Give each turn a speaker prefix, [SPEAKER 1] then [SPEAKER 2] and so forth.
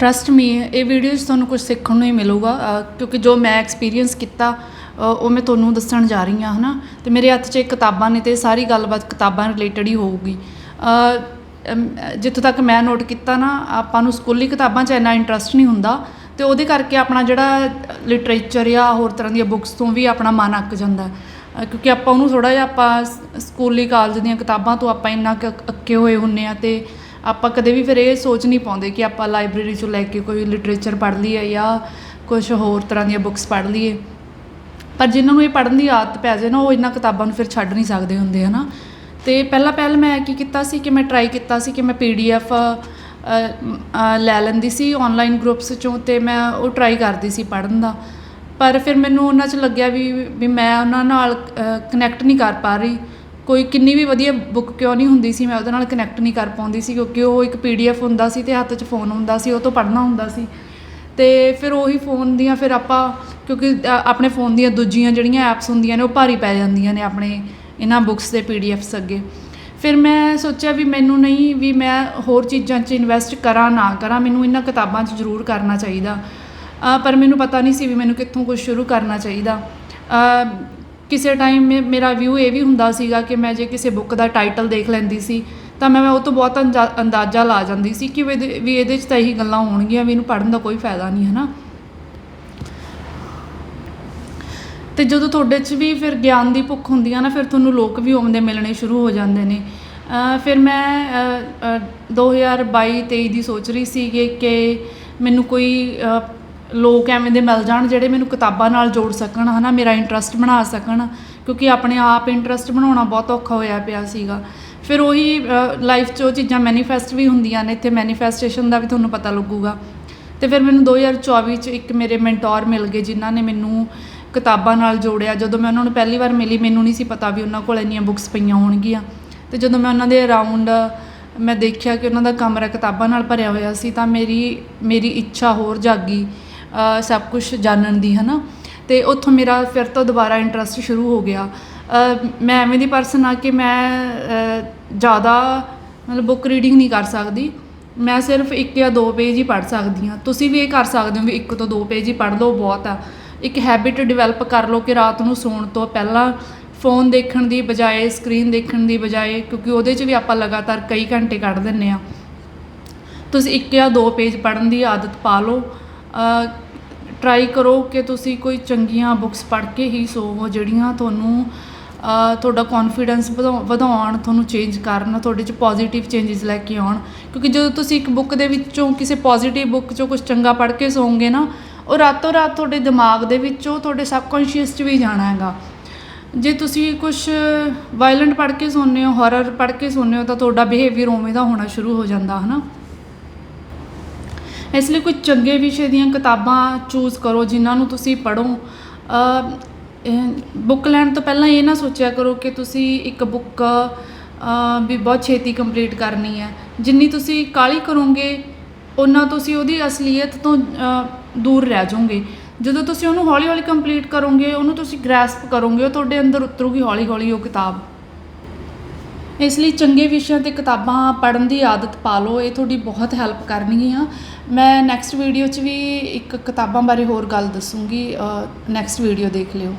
[SPEAKER 1] Trust me ਇਹ video 'ਚ ਤੁਹਾਨੂੰ ਕੁਝ ਸਿੱਖਣ ਨੂੰ ਹੀ ਮਿਲੂਗਾ ਕਿਉਂਕਿ ਜੋ ਮੈਂ ਐਕਸਪੀਰੀਅੰਸ ਕੀਤਾ ਉਹ ਮੈਂ ਤੁਹਾਨੂੰ ਦੱਸਣ ਜਾ ਰਹੀ ਹਾਂ, ਹਨਾ? ਤੇ ਮੇਰੇ ਹੱਥ 'ਚ ਇਹ ਕਿਤਾਬਾਂ ਨੇ ਤੇ ਸਾਰੀ ਗੱਲਬਾਤ ਕਿਤਾਬਾਂ ਰਿਲੇਟਡ ਹੀ ਹੋਊਗੀ। ਜਿੱਥੋਂ ਤੱਕ ਮੈਂ ਨੋਟ ਕੀਤਾ ਨਾ, ਆਪਾਂ ਨੂੰ ਸਕੂਲੀ ਕਿਤਾਬਾਂ 'ਚ ਇੰਨਾ ਇੰਟਰਸਟ ਨਹੀਂ ਹੁੰਦਾ, ਤੇ ਉਹਦੇ ਕਰਕੇ ਆਪਣਾ ਜਿਹੜਾ ਲਿਟਰੇਚਰ ਜਾਂ ਹੋਰ ਤਰ੍ਹਾਂ ਦੀਆਂ ਬੁੱਕਸ ਤੋਂ ਵੀ ਆਪਣਾ ਮਨ ਅੱਕ ਜਾਂਦਾ। ਕਿਉਂਕਿ ਆਪਾਂ ਉਹਨੂੰ ਥੋੜਾ ਜਿਹਾ ਆਪਾਂ ਸਕੂਲੀ ਕਾਲਜ ਦੀਆਂ ਕਿਤਾਬਾਂ ਤੋਂ ਆਪਾਂ ਇੰਨਾ ਕੁ ਅੱਕੇ ਹੋਏ ਹੁੰਨੇ ਆ ਤੇ ਆਪਾਂ ਕਦੇ ਵੀ ਫਿਰ ਇਹ ਸੋਚ ਨਹੀਂ ਪਾਉਂਦੇ ਕਿ ਆਪਾਂ ਲਾਇਬ੍ਰੇਰੀ ਚੋਂ ਲੈ ਕੇ ਕੋਈ ਲਿਟਰੇਚਰ ਪੜ੍ਹ ਲਈਏ ਜਾਂ ਕੁਝ ਹੋਰ ਤਰ੍ਹਾਂ ਦੀਆਂ ਬੁੱਕਸ ਪੜ੍ਹ ਲਈਏ। ਪਰ ਜਿਨ੍ਹਾਂ ਨੂੰ ਇਹ ਪੜ੍ਹਨ ਦੀ ਆਦਤ ਪੈ ਜਾਏ ਨਾ, ਉਹ ਇਹਨਾਂ ਕਿਤਾਬਾਂ ਨੂੰ ਫਿਰ ਛੱਡ ਨਹੀਂ ਸਕਦੇ ਹੁੰਦੇ, ਹਨਾ? ਤੇ ਪਹਿਲਾਂ ਪਹਿਲ ਮੈਂ ਕੀ ਕੀਤਾ ਸੀ ਕਿ ਮੈਂ ਟਰਾਈ ਕੀਤਾ ਸੀ ਕਿ ਮੈਂ ਪੀਡੀਐਫ ਲੈ ਲੈਂਦੀ ਸੀ ਆਨਲਾਈਨ ਗਰੁੱਪਸ ਚੋਂ ਤੇ ਮੈਂ ਉਹ ਟਰਾਈ ਕਰਦੀ ਸੀ ਪੜ੍ਹਨ ਦਾ। ਪਰ ਫਿਰ ਮੈਨੂੰ ਉਹਨਾਂ 'ਚ ਲੱਗਿਆ ਵੀ ਵੀ ਮੈਂ ਉਹਨਾਂ ਨਾਲ ਕਨੈਕਟ ਨਹੀਂ ਕਰ ਪਾ ਰਹੀ। ਕੋਈ ਕਿੰਨੀ ਵੀ ਵਧੀਆ ਬੁੱਕ ਕਿਉਂ ਨਹੀਂ ਹੁੰਦੀ ਸੀ, ਮੈਂ ਉਹਦੇ ਨਾਲ ਕਨੈਕਟ ਨਹੀਂ ਕਰ ਪਾਉਂਦੀ ਸੀ, ਕਿਉਂਕਿ ਉਹ ਇੱਕ ਪੀਡੀਐਫ ਹੁੰਦਾ ਸੀ ਤੇ ਹੱਥ 'ਚ ਫੋਨ ਹੁੰਦਾ ਸੀ, ਉਹ ਤੋਂ ਪੜ੍ਹਨਾ ਹੁੰਦਾ ਸੀ। ਤੇ ਫਿਰ ਉਹੀ ਫੋਨ ਦੀਆਂ ਫਿਰ ਆਪਾਂ, ਕਿਉਂਕਿ ਆਪਣੇ ਫੋਨ ਦੀਆਂ ਦੂਜੀਆਂ ਜਿਹੜੀਆਂ ਐਪਸ ਹੁੰਦੀਆਂ ਨੇ, ਉਹ ਭਾਰੀ ਪੈ ਜਾਂਦੀਆਂ ਨੇ ਆਪਣੇ ਇਹਨਾਂ ਬੁੱਕਸ ਦੇ ਪੀਡੀਐਫਸ ਅੱਗੇ। ਫਿਰ ਮੈਂ ਸੋਚਿਆ ਵੀ ਮੈਨੂੰ ਨਹੀਂ, ਵੀ ਮੈਂ ਹੋਰ ਚੀਜ਼ਾਂ 'ਚ ਇਨਵੈਸਟ ਕਰਾਂ ਨਾ ਕਰਾਂ, ਮੈਨੂੰ ਇਹਨਾਂ ਕਿਤਾਬਾਂ 'ਚ ਜ਼ਰੂਰ ਕਰਨਾ ਚਾਹੀਦਾ। ਪਰ ਮੈਨੂੰ ਪਤਾ ਨਹੀਂ ਸੀ ਵੀ ਮੈਨੂੰ ਕਿੱਥੋਂ ਕੁਝ ਸ਼ੁਰੂ ਕਰਨਾ ਚਾਹੀਦਾ। ਕਿਸੇ ਟਾਈਮ ਮੇਰਾ ਵਿਊ ਇਹ ਵੀ ਹੁੰਦਾ ਸੀਗਾ ਕਿ ਮੈਂ ਜੇ ਕਿਸੇ ਬੁੱਕ ਦਾ ਟਾਈਟਲ ਦੇਖ ਲੈਂਦੀ ਸੀ ਤਾਂ ਮੈਂ ਉਹ ਤੋਂ ਬਹੁਤ ਅੰਜਾ- ਅੰਦਾਜ਼ਾ ਲਾ ਜਾਂਦੀ ਸੀ ਕਿ ਵੀ ਇਹਦੇ ਵੀ ਇਹਦੇ 'ਚ ਤਾਂ ਇਹੀ ਗੱਲਾਂ ਹੋਣਗੀਆਂ ਵੀ ਇਹਨੂੰ ਪੜ੍ਹਨ ਦਾ ਕੋਈ ਫਾਇਦਾ ਨਹੀਂ ਹੈ ਨਾ ਤੇ ਜਦੋਂ ਤੁਹਾਡੇ 'ਚ ਵੀ ਫਿਰ ਗਿਆਨ ਦੀ ਭੁੱਖ ਹੁੰਦੀ ਆ ਨਾ ਫਿਰ ਤੁਹਾਨੂੰ ਲੋਕ ਵੀ ਉਵੇਂ ਮਿਲਣੇ ਸ਼ੁਰੂ ਹੋ ਜਾਂਦੇ ਨੇ। ਫਿਰ ਮੈਂ ਅ, ਅ, 2022 23 ਦੀ ਸੋਚ ਰਹੀ ਸੀ ਕਿ ਮੈਨੂੰ ਕੋਈ ਲੋਕ ਐਵੇਂ ਦੇ ਮਿਲ ਜਾਣ ਜਿਹੜੇ ਮੈਨੂੰ ਕਿਤਾਬਾਂ ਨਾਲ ਜੋੜ ਸਕਣ, ਹਨਾ, ਮੇਰਾ ਇੰਟਰਸਟ ਬਣਾ ਸਕਣ, ਕਿਉਂਕਿ ਆਪਣੇ ਆਪ ਇੰਟਰਸਟ ਬਣਾਉਣਾ ਬਹੁਤ ਔਖਾ ਹੋਇਆ ਪਿਆ ਸੀਗਾ। ਫਿਰ ਉਹੀ ਲਾਈਫ 'ਚ ਉਹ ਚੀਜ਼ਾਂ ਮੈਨੀਫੈਸਟ ਵੀ ਹੁੰਦੀਆਂ ਨੇ, ਇੱਥੇ ਮੈਨੀਫੈਸਟੇਸ਼ਨ ਦਾ ਵੀ ਤੁਹਾਨੂੰ ਪਤਾ ਲੱਗੂਗਾ। ਤੇ ਫਿਰ ਮੈਨੂੰ 2024 ਚ ਇੱਕ ਮੇਰੇ ਮੈਂਟੋਰ ਮਿਲ ਗਏ, ਜਿਨ੍ਹਾਂ ਨੇ ਮੈਨੂੰ ਕਿਤਾਬਾਂ ਨਾਲ ਜੋੜਿਆ। ਜਦੋਂ ਮੈਂ ਉਹਨਾਂ ਨੂੰ ਪਹਿਲੀ ਵਾਰ ਮਿਲੀ, ਮੈਨੂੰ ਨਹੀਂ ਸੀ ਪਤਾ ਵੀ ਉਹਨਾਂ ਕੋਲ ਇੰਨੀਆਂ ਬੁੱਕਸ ਪਈਆਂ ਹੋਣਗੀਆਂ। ਤੇ ਜਦੋਂ ਮੈਂ ਉਹਨਾਂ ਦੇ ਅਰਾਊਂਡ ਮੈਂ ਦੇਖਿਆ ਕਿ ਉਹਨਾਂ ਦਾ ਕਮਰਾ ਕਿਤਾਬਾਂ ਨਾਲ ਭਰਿਆ ਹੋਇਆ ਸੀ, ਤਾਂ ਮੇਰੀ ਮੇਰੀ ਇੱਛਾ ਹੋਰ ਜਾਗੀ। ਸਭ ਕੁਝ ਜਾਣਨ ਦੀ, ਹਨਾ? ਤੇ ਉੱਥੋਂ ਮੇਰਾ ਫਿਰ ਤੋਂ ਦੁਬਾਰਾ ਇੰਟਰਸਟ ਸ਼ੁਰੂ ਹੋ ਗਿਆ। ਮੈਂ ਐਵੇਂ ਦੀ ਪਰਸਨ ਆ ਕਿ ਮੈਂ ਜ਼ਿਆਦਾ ਮਤਲਬ ਬੁੱਕ ਰੀਡਿੰਗ ਨਹੀਂ ਕਰ ਸਕਦੀ। ਮੈਂ ਸਿਰਫ ਇੱਕ ਜਾਂ ਦੋ ਪੇਜ ਹੀ ਪੜ੍ਹ ਸਕਦੀ ਹਾਂ। ਤੁਸੀਂ ਵੀ ਇਹ ਕਰ ਸਕਦੇ ਹੋ ਵੀ ਇੱਕ ਤੋਂ ਦੋ ਪੇਜ ਹੀ ਪੜ੍ਹ ਲਓ ਬਹੁਤ ਆ। ਇੱਕ ਹੈਬਿਟ ਡਿਵੈਲਪ ਕਰ ਲਓ ਕਿ ਰਾਤ ਨੂੰ ਸੌਣ ਤੋਂ ਪਹਿਲਾਂ ਫੋਨ ਦੇਖਣ ਦੀ ਬਜਾਏ ਸਕਰੀਨ ਦੇਖਣ ਦੀ ਬਜਾਏ, ਕਿਉਂਕਿ ਉਹਦੇ 'ਚ ਵੀ ਆਪਾਂ ਲਗਾਤਾਰ ਕਈ ਘੰਟੇ ਕੱਢ ਦਿੰਨੇ ਆ ਤੁਸੀਂ ਇੱਕ ਜਾਂ ਦੋ ਪੇਜ ਪੜ੍ਹਨ ਦੀ ਆਦਤ ਪਾ ਲਓ। ਟਰਾਈ ਕਰੋ ਕਿ ਤੁਸੀਂ ਕੋਈ ਚੰਗੀਆਂ ਬੁੱਕਸ ਪੜ੍ਹ ਕੇ ਹੀ ਸੋਵੋ ਜਿਹੜੀਆਂ ਤੁਹਾਨੂੰ ਅ, ਤੁਹਾਡਾ ਕੌਨਫੀਡੈਂਸ ਵਧਾਉਣ ਤੁਹਾਨੂੰ ਚੇਂਜ ਕਰਨ ਤੁਹਾਡੇ 'ਚ ਪੋਜ਼ਿਟਿਵ ਚੇਂਜਸ ਲੈ ਕੇ ਆਉਣ। ਕਿਉਂਕਿ ਜਦੋਂ ਤੁਸੀਂ ਇੱਕ ਬੁੱਕ ਦੇ ਵਿੱਚੋਂ ਕਿਸੇ ਪੋਜ਼ਿਟਿਵ ਬੁੱਕ 'ਚੋਂ ਕੁਝ ਚੰਗਾ ਪੜ੍ਹ ਕੇ ਸੌਂਗੇ ਨਾ ਉਹ ਰਾਤੋਂ ਰਾਤ ਤੁਹਾਡੇ ਦਿਮਾਗ ਦੇ ਵਿੱਚੋਂ ਤੁਹਾਡੇ ਸਬਕੌਂਸ਼ੀਅਸ 'ਚ ਵੀ ਜਾਣਾ ਹੈਗਾ। ਜੇ ਤੁਸੀਂ ਕੁਝ ਵਾਇਲੈਂਟ ਪੜ੍ਹ ਕੇ ਸੌਂਦੇ ਹੋ ਹੌਰਰ ਪੜ੍ਹ ਕੇ ਸੌਂਦੇ ਹੋ ਤਾਂ ਤੁਹਾਡਾ ਬਿਹੇਵੀਅਰ ਉਵੇਂ ਦਾ ਹੋਣਾ ਸ਼ੁਰੂ ਹੋ ਜਾਂਦਾ ਹਨਾ? ਇਸ ਲਈ ਕੋਈ ਚੰਗੇ ਵਿਸ਼ੇ ਦੀਆਂ ਕਿਤਾਬਾਂ ਚੂਜ਼ ਕਰੋ, ਜਿਨ੍ਹਾਂ ਨੂੰ ਤੁਸੀਂ ਪੜ੍ਹੋ। ਬੁੱਕ ਲੈਣ ਤੋਂ ਪਹਿਲਾਂ ਇਹ ਨਾ ਸੋਚਿਆ ਕਰੋ ਕਿ ਤੁਸੀਂ ਇੱਕ ਬੁੱਕ ਵੀ ਬਹੁਤ ਛੇਤੀ ਕੰਪਲੀਟ ਕਰਨੀ ਹੈ। ਜਿੰਨੀ ਤੁਸੀਂ ਕਾਲੀ ਕਰੋਗੇ ਉਹਨਾਂ ਤੁਸੀਂ ਉਹਦੀ ਅਸਲੀਅਤ ਤੋਂ ਦੂਰ ਰਹਿ ਜਾਓਗੇ। ਜਦੋਂ ਤੁਸੀਂ ਉਹਨੂੰ ਹੌਲੀ ਹੌਲੀ ਕੰਪਲੀਟ ਕਰੋਗੇ, ਉਹਨੂੰ ਤੁਸੀਂ ਗ੍ਰੈਸਪ ਕਰੋਗੇ, ਉਹ ਤੁਹਾਡੇ ਅੰਦਰ ਉਤਰੂਗੀ ਹੌਲੀ ਹੌਲੀ ਉਹ ਕਿਤਾਬ। ਇਸ ਲਈ ਚੰਗੇ ਵਿਸ਼ਿਆਂ ਤੇ ਕਿਤਾਬਾਂ ਪੜ੍ਹਨ ਦੀ ਆਦਤ ਪਾ ਲਓ, ਇਹ ਤੁਹਾਡੀ ਬਹੁਤ ਹੈਲਪ ਕਰਨਗੀਆਂ। ਮੈਂ ਨੈਕਸਟ ਵੀਡੀਓ 'ਚ ਵੀ ਇੱਕ ਕਿਤਾਬਾਂ ਬਾਰੇ ਹੋਰ ਗੱਲ ਦੱਸੂੰਗੀ ਨੈਕਸਟ ਵੀਡੀਓ ਦੇਖ ਲਿਓ।